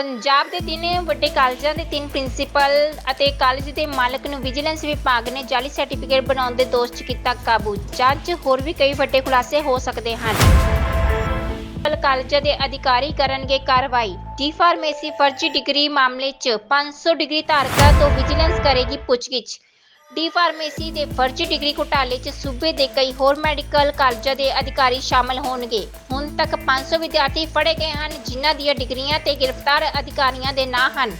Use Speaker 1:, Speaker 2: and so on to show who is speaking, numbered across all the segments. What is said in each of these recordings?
Speaker 1: ਪੰਜਾਬ ਦੇ ਤਿੰਨ ਵੱਡੇ ਕਾਲਜਾਂ ਦੇ ਤਿੰਨ ਪ੍ਰਿੰਸੀਪਲ ਅਤੇ ਕਾਲਜ ਦੇ ਮਾਲਕ ਨੂੰ ਵਿਜੀਲੈਂਸ ਵਿਭਾਗ ਨੇ ਜਾਲੀ ਸਰਟੀਫਿਕੇਟ ਬਣਾਉਣ ਦੇ ਦੋਸ਼ 'ਚ ਕੀਤਾ ਕਾਬੂ। ਜਾਂਚ ਹੋਰ ਵੀ ਕਈ ਵੱਡੇ ਖੁਲਾਸੇ ਹੋ ਸਕਦੇ ਹਨ। ਪ੍ਰਿੰਸੀਪਲ ਕਾਲਜਾਂ ਦੇ ਅਧਿਕਾਰੀ ਕਰਨਗੇ ਕਾਰਵਾਈ। ਡੀ ਫਾਰਮੇਸੀ ਫਰਜ਼ੀ ਡਿਗਰੀ ਮਾਮਲੇ 'ਚ 500 ਡਿਗਰੀ ਧਾਰਕਾਂ ਤੋਂ ਵਿਜੀਲੈਂਸ ਕਰੇਗੀ ਪੁੱਛਗਿੱਛ। ਡੀ ਫਾਰਮੇਸੀ ਦੇ ਫਰਜ਼ੀ ਡਿਗਰੀ ਘੁਟਾਲੇ 'ਚ ਸੂਬੇ ਦੇ ਕਈ ਹੋਰ ਮੈਡੀਕਲ ਕਾਲਜਾਂ ਦੇ ਅਧਿਕਾਰੀ ਸ਼ਾਮਲ ਹੋਣਗੇ। ਹੁਣ ਤੱਕ 500 ਵਿਦਿਆਰਥੀ ਫੜੇ ਗਏ ਹਨ, ਜਿਨ੍ਹਾਂ ਦੀਆਂ ਡਿਗਰੀਆਂ ਤੇ ਗ੍ਰਿਫਤਾਰ ਅਧਿਕਾਰੀਆਂ ਦੇ ਨਾਂ ਹਨ।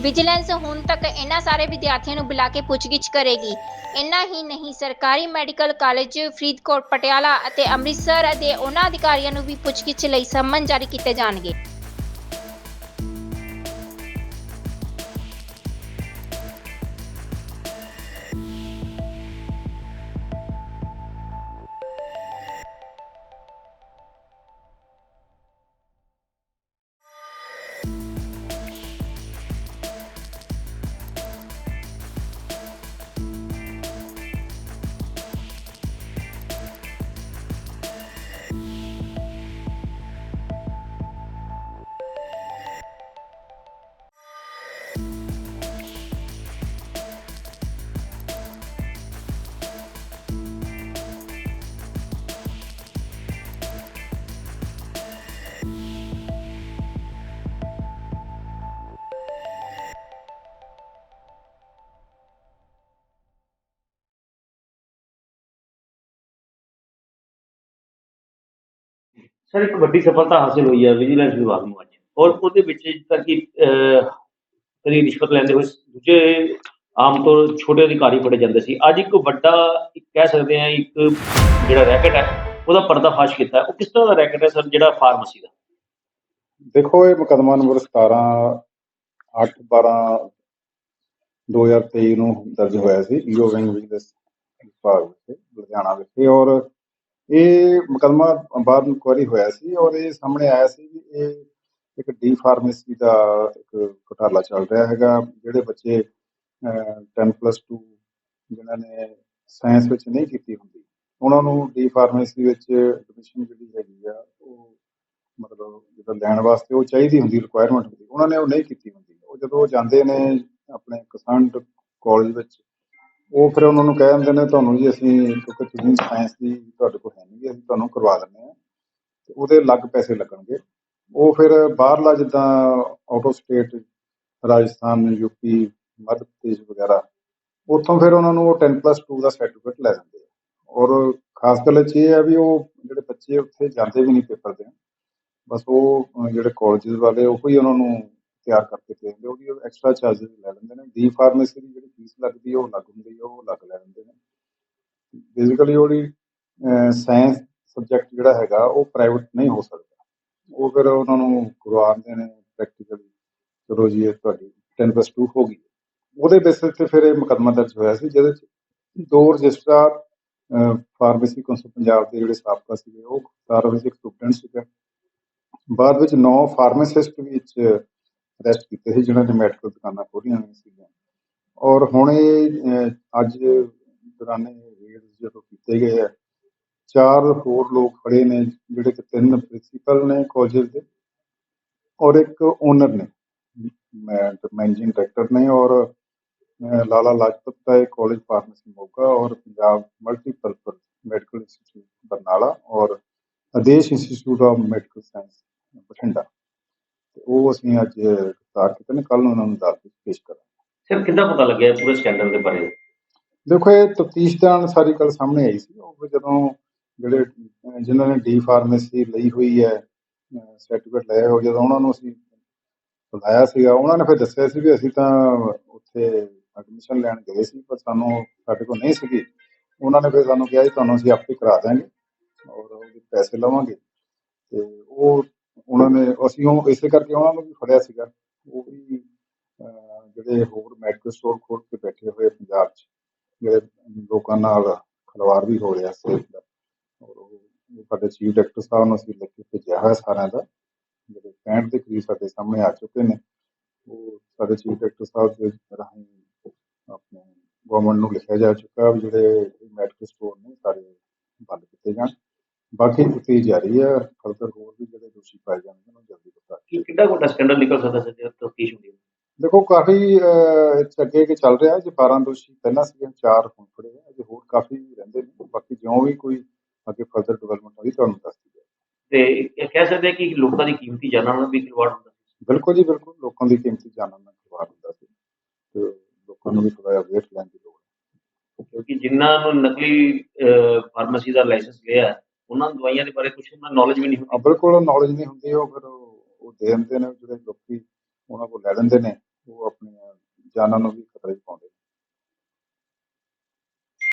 Speaker 1: ਵਿਜੀਲੈਂਸ ਹੁਣ ਤੱਕ ਇਹਨਾਂ ਸਾਰੇ ਵਿਦਿਆਰਥੀਆਂ ਨੂੰ ਬੁਲਾ ਕੇ ਪੁੱਛਗਿੱਛ ਕਰੇਗੀ। ਇੰਨਾ ਹੀ ਨਹੀਂ, ਸਰਕਾਰੀ ਮੈਡੀਕਲ ਕਾਲਜ ਫਰੀਦਕੋਟ, ਪਟਿਆਲਾ ਅਤੇ ਅੰਮ੍ਰਿਤਸਰ ਦੇ ਉਹਨਾਂ ਅਧਿਕਾਰੀਆਂ ਨੂੰ ਵੀ ਪੁੱਛਗਿੱਛ ਲਈ ਸਮਨ ਜਾਰੀ ਕੀਤੇ ਜਾਣਗੇ।
Speaker 2: ਸਰ, ਇੱਕ ਵੱਡੀ ਸਫਲਤਾ ਹਾਸਿਲ ਹੋਈ ਹੈ ਵਿਜੀਲੈਂਸ ਵਿਭਾਗ ਨੂੰ ਅੱਜ। ਔਰ ਉਹਦੇ ਵਿੱਚ ਜਿੱਦਾਂ ਕਿ ਕਦੀ ਰਿਸ਼ਵਤ ਲੈਂਦੇ ਹੋਏ ਦੂਜੇ ਆਮ ਤੌਰ ਛੋਟੇ ਅਧਿਕਾਰੀ ਫੜੇ ਜਾਂਦੇ ਸੀ। ਅੱਜ ਇੱਕ ਵੱਡਾ ਕਹਿ ਸਕਦੇ ਹਾਂ, ਇੱਕ ਜਿਹੜਾ ਰੈਕਟ ਹੈ, ਉਹਦਾ ਪਰਦਾਫਾਸ਼ ਕੀਤਾ। ਉਹ ਕਿਸ ਤਰ੍ਹਾਂ ਦਾ ਰੈਕਟ ਹੈ ਸਰ, ਜਿਹੜਾ ਫਾਰਮੇਸੀ ਦਾ?
Speaker 3: ਦੇਖੋ, ਇਹ ਮੁਕੱਦਮਾ ਨੰਬਰ 17 8 12 2023 ਨੂੰ ਦਰਜ ਹੋਇਆ ਸੀ, ਈਓ ਵਿੰਗ ਵਿਜੀਲੈਂਸ ਵਿਭਾਗ ਵਿਖੇ ਲੁਧਿਆਣਾ ਵਿਖੇ ਔਰ ਇਹ ਮੁਕੱਦਮਾ ਬਾਅਦ ਇਨਕੁਆਇਰੀ ਹੋਇਆ ਸੀ ਔਰ ਇਹ ਸਾਹਮਣੇ ਆਇਆ ਸੀ ਵੀ ਇਹ ਇੱਕ ਡੀ ਫਾਰਮੇਸੀ ਦਾ ਇੱਕ ਘੁਟਾਲਾ ਚੱਲ ਰਿਹਾ ਹੈਗਾ ਜਿਹੜੇ ਬੱਚੇ ਅਹ, 10 ਪਲੱਸ 2 ਜਿਨ੍ਹਾਂ ਨੇ ਸਾਇੰਸ ਵਿੱਚ ਨਹੀਂ ਕੀਤੀ ਹੁੰਦੀ ਉਹਨਾਂ ਨੂੰ ਡੀ ਫਾਰਮੇਸੀ ਵਿੱਚ ਐਡਮਿਸ਼ਨ ਜਿਹੜੀ ਹੈਗੀ ਆ ਉਹ ਮਤਲਬ ਜਦੋਂ ਲੈਣ ਵਾਸਤੇ ਉਹ ਚਾਹੀਦੀ ਹੁੰਦੀ ਰਿਕੁਆਇਰਮੈਂਟ ਹੁੰਦੀ ਉਹਨਾਂ ਨੇ ਉਹ ਨਹੀਂ ਕੀਤੀ ਹੁੰਦੀ। ਉਹ ਜਦੋਂ ਉਹ ਜਾਂਦੇ ਨੇ ਆਪਣੇ ਕਸੰਟ ਕਾਲਜ ਵਿੱਚ ਉਹ ਫਿਰ ਉਹਨਾਂ ਨੂੰ ਕਹਿ ਦਿੰਦੇ ਨੇ ਤੁਹਾਨੂੰ ਜੀ ਅਸੀਂ ਕਿਉਂਕਿ ਤੁਸੀਂ ਸਾਇੰਸ ਦੀ ਤੁਹਾਡੇ ਕੋਲ ਹੈ ਨਹੀਂ ਅਸੀਂ ਤੁਹਾਨੂੰ ਕਰਵਾ ਦਿੰਦੇ ਹਾਂ। ਤੇ ਉਹਦੇ ਅਲੱਗ ਪੈਸੇ ਲੱਗਣਗੇ। ਉਹ ਫਿਰ ਬਾਹਰਲਾ ਜਿੱਦਾਂ out of state Rajasthan UP Madhya Pradesh ਵਗੈਰਾ, ਉੱਥੋਂ ਫਿਰ ਉਹਨਾਂ ਨੂੰ ਉਹ 10 ਪਲੱਸ 2 ਦਾ ਸਰਟੀਫਿਕੇਟ ਲੈ ਜਾਂਦੇ ਆ। ਔਰ ਖਾਸ ਗੱਲ ਇਹ 'ਚ ਇਹ ਹੈ ਵੀ ਉਹ ਜਿਹੜੇ ਬੱਚੇ ਉੱਥੇ ਜਾਂਦੇ ਵੀ ਨਹੀਂ ਪੇਪਰ ਦੇਣ, ਬਸ ਉਹ ਜਿਹੜੇ ਕਾਲਜਸ ਵਾਲੇ ਉਹ ਹੀ ਉਹਨਾਂ ਨੂੰ ਤਿਆਰ ਕਰਕੇ ਦੇ ਦਿੰਦੇ ਉਹਦੀ ਐਕਸਟਰਾ ਚਾਰजेस ਲੈ ਲੈਂਦੇ ਨੇ। ਡੀ ਫਾਰਮੇਸੀ ਦੀ ਜਿਹੜੀ ਫੀਸ ਲੱਗਦੀ ਹੈ ਉਹ ਲੱਗ ਹੁੰਦੀ ਹੈ ਉਹ ਲੱਗ ਲੈ ਲੈਂਦੇ ਨੇ। ਬੇਸਿਕਲੀ ਉਹਦੀ ਸਾਇੰਸ ਸਬਜੈਕਟ ਜਿਹੜਾ ਹੈਗਾ, ਉਹ ਪ੍ਰਾਈਵੇਟ ਨਹੀਂ ਹੋ ਸਕਦਾ। ਉਹ ਫਿਰ ਉਹਨਾਂ ਨੂੰ ਕਰਵਾਉਂਦੇ ਨੇ ਪ੍ਰੈਕਟੀਕਲੀ ਚਲੋ ਜੀ, ਇਹ ਤੁਹਾਡੀ 10 ਪਲੱਸ 2 ਹੋ ਗਈ। ਉਹਦੇ ਬੇਸਿਸ ਤੇ ਫਿਰ ਇਹ ਮੁਕੱਦਮਾ ਦਰਜ ਹੋਇਆ ਸੀ, ਜਿਹਦੇ ਚ ਦੋ ਰਜਿਸਟਰਾਰ ਫਾਰਮੇਸੀ ਕੌਂਸਲ ਪੰਜਾਬ ਦੇ ਜਿਹੜੇ ਸਾਬਕਾ ਸੀਗੇ, ਉਹ ਸਾਰਾ ਸਟੂਡੈਂਟ ਸੀਗਾ। ਬਾਅਦ ਵਿੱਚ ਨੌ ਫਾਰਮਾਸਿਸਟ ਵੀ ਵਿੱਚ ਅਰੈਸਟ ਕੀਤੇ ਸੀ ਜਿਨ੍ਹਾਂ ਨੇ ਮੈਡੀਕਲ ਦੁਕਾਨਾਂ ਖੋਲ੍ਹੀਆਂ ਹੋਈਆਂ ਸੀਗੀਆਂ। ਔਰ ਹੁਣ ਇਹ ਅੱਜ ਦੌਰਾਨੇ ਰੇਡ ਜਦੋਂ ਕੀਤੇ ਗਏ ਆ ਚਾਰ ਹੋਰ ਲੋਕ ਫੜੇ ਨੇ ਜਿਹੜੇ ਕਿ ਤਿੰਨ ਪ੍ਰਿੰਸੀਪਲ ਨੇ ਕਾਲਜ ਦੇ ਔਰ ਇੱਕ ਓਨਰ ਨੇ ਮੈਂ ਮੈਨੇਜਿੰਗ ਡਾਇਰੈਕਟਰ ਨੇ ਔਰ ਅਹ, ਲਾਲਾ ਲਾਜਪਤ ਰਾਏ ਕਾਲਜ ਫਾਰਮੇਸੀ ਮੋਗਾ ਔਰ Punjab multipurpose medical institute Barnala ਔਰ Aadesh institute of medical science Bathinda ਤੇ ਉਹ ਅਸੀਂ ਅੱਜ ਗ੍ਰਿਫਤਾਰ ਕੀਤੇ ਨੇ ਕੱਲ ਨੂੰ ਉਹਨਾਂ ਨੂੰ ਅਦਾਲਤ ਵਿੱਚ ਪੇਸ਼ ਕਰਾਂਗੇ
Speaker 2: ਸਰ ਕਿੱਦਾਂ ਪਤਾ ਲੱਗਿਆ ਇਹ ਪੂਰੇ ਸਕੈਂਡਲ ਦੇ ਬਾਰੇ
Speaker 3: ਦੇਖੋ ਇਹ ਤਫਤੀਸ਼ ਦੌਰਾਨ ਸਾਰੀ ਗੱਲ ਸਾਹਮਣੇ ਆਈ ਸੀ ਉਹ ਜਦੋਂ ਜਿਹੜੇ ਅਹ, ਜਿਨ੍ਹਾਂ ਨੇ ਡੀ ਫਾਰਮੇਸੀ ਲਈ ਹੋਈ ਹੈ ਸਰਟੀਫਿਕੇਟ ਲਿਆ ਹੋ ਜਦੋਂ ਉਹਨਾਂ ਨੂੰ ਅਸੀਂ ਬੁਲਾਇਆ ਸੀਗਾ ਉਹਨਾਂ ਨੇ ਫਿਰ ਦੱਸਿਆ ਸੀ ਵੀ ਅਸੀਂ ਤਾਂ ਉੱਥੇ ਐਡਮਿਸ਼ਨ ਲੈਣ ਗਏ ਸੀ ਪਰ ਸਾਨੂੰ ਸਾਡੇ ਕੋਲ ਨਹੀਂ ਸੀਗੀ। ਉਹਨਾਂ ਨੇ ਫਿਰ ਸਾਨੂੰ ਕਿਹਾ ਜੀ ਤੁਹਾਨੂੰ ਅਸੀਂ ਆਪੇ ਕਰਾ ਦਾਂਗੇ ਔਰ ਉਹਦੇ ਪੈਸੇ ਲਵਾਂਗੇ। ਤੇ ਉਹ ਉਹਨਾਂ ਨੇ ਅਸੀਂ ਉਹ ਇਸੇ ਕਰਕੇ ਉਹਨਾਂ ਨੂੰ ਵੀ ਫੜਿਆ ਸੀਗਾ। ਉਹ ਵੀ ਜਿਹੜੇ ਹੋਰ ਮੈਡੀਕਲ ਸਟੋਰ ਖੋਲ ਕੇ ਬੈਠੇ ਹੋਏ ਪੰਜਾਬ 'ਚ ਜਿਹੜੇ ਲੋਕਾਂ ਨਾਲ ਖਲਵਾੜ ਵੀ ਹੋ ਰਿਹਾ ਸਿਹਤ ਦਾ ਔਰ ਉਹ ਉਹ ਸਾਡੇ ਚੀਫ ਡਾਕਟਰ ਸਾਹਿਬ ਨੂੰ ਅਸੀਂ ਲਿਖ ਕੇ ਭੇਜਿਆ ਹੋਇਆ ਸਾਰਿਆਂ ਦਾ। ਜਿਹੜੇ 65 ਦੇ ਕਰੀਬ ਸਾਡੇ ਸਾਹਮਣੇ ਆ ਚੁੱਕੇ ਨੇ। ਉਹ ਸਾਡੇ ਚੀਫ ਡਾਕਟਰ ਸਾਹਿਬ ਦੇ ਰਾਹੀਂ ਆਪਣੇ ਗਵਰਨਮੈਂਟ ਨੂੰ ਲਿਖਿਆ ਜਾ ਚੁੱਕਾ ਵੀ ਜਿਹੜੇ ਮੈਡੀਕਲ ਸਟੋਰ ਨੇ ਸਾਰੇ ਬੰਦ ਕੀਤੇ ਜਾਣ। ਬਾਕੀ ਤਫਤੀਸ਼ ਜਾਰੀ ਹੈ ਫਰਦਰ ਹੋਰ ਵੀ ਜਿਹੜੇ ਦੋਸ਼ੀ ਪਾਏ ਜਾਣਗੇ ਉਹਨਾਂ ਨੂੰ ਜਲਦੀ ਪਤਾ
Speaker 2: ਕਿ ਕਿੰਨਾ ਵੱਡਾ ਸਕੈਂਡਲ ਨਿਕਲ ਸਕਦਾ ਸੀ ਜੇ ਤਫਤੀਸ਼ ਹੁੰਦੀ ਹੈ?
Speaker 3: ਦੇਖੋ ਕਾਫੀ 'ਚ ਅੱਗੇ ਕਿ ਚੱਲ ਰਿਹਾ ਜੇ 12 ਦੋਸ਼ੀ ਪਹਿਲਾਂ ਸੀਗੇ ਚਾਰ ਹੁਣ ਫੜੇ ਆ। ਅਜੇ ਹੋਰ ਕਾਫੀ ਰਹਿੰਦੇ ਨੇ। ਬਾਕੀ ਜਿਉਂ ਵੀ ਕੋਈ ਅੱਗੇ ਫਰਦਰ ਡਿਵੈਲਪਮੈਂਟ ਹੋਈ ਤੁਹਾਨੂੰ ਦੱਸ ਦਿੱਤੀ
Speaker 2: ਤੇ ਇਹ ਕਹਿ ਸਕਦੇ ਕਿ ਲੋਕਾਂ ਦੀ ਕੀਮਤੀ ਜਾਨਾਂ ਨਾਲ ਵੀ ਖਿਲਵਾੜ ਹੁੰਦਾ ਸੀ?
Speaker 3: ਬਿਲਕੁਲ ਜੀ ਬਿਲਕੁਲ। ਲੋਕਾਂ ਦੀ ਕੀਮਤੀ ਜਾਨਾਂ ਨਾਲ ਖਿਲਵਾੜ ਹੁੰਦਾ ਸੀ। ਤੇ ਲੋਕਾਂ ਨੂੰ ਵੀ ਥੋੜਾ ਵੇਟ ਲੈਣ ਦੀ ਲੋੜ ਹੈ।
Speaker 2: ਕਿਉਂਕਿ ਜਿਨ੍ਹਾਂ ਨੂੰ ਨਕਲੀ ਫਾਰਮੇਸੀ ਦਾ ਲਾਇਸੈਂਸ ਲਿਆ ਉਹਨਾਂ ਨੂੰ ਦਵਾਈਆਂ ਦੇ ਬਾਰੇ ਕੁਝ ਉਹਨਾਂ ਨੌਲੇਜ ਵੀ ਨਹੀਂ ਹੁੰਦੀ।
Speaker 3: ਬਿਲਕੁਲ ਨੌਲੇਜ ਨਹੀਂ ਹੁੰਦੀ। ਉਹ ਫਿਰ ਉਹ ਦੇ ਦਿੰਦੇ ਨੇ ਜਿਹੜੇ ਲੋਕੀ ਉਹਨਾਂ ਕੋਲ ਲੈ ਲੈਂਦੇ ਨੇ ਉਹ ਆਪਣੀਆਂ ਜਾਨਾਂ ਨੂੰ ਵੀ ਖਤਰੇ 'ਚ ਪਾਉਂਦੇ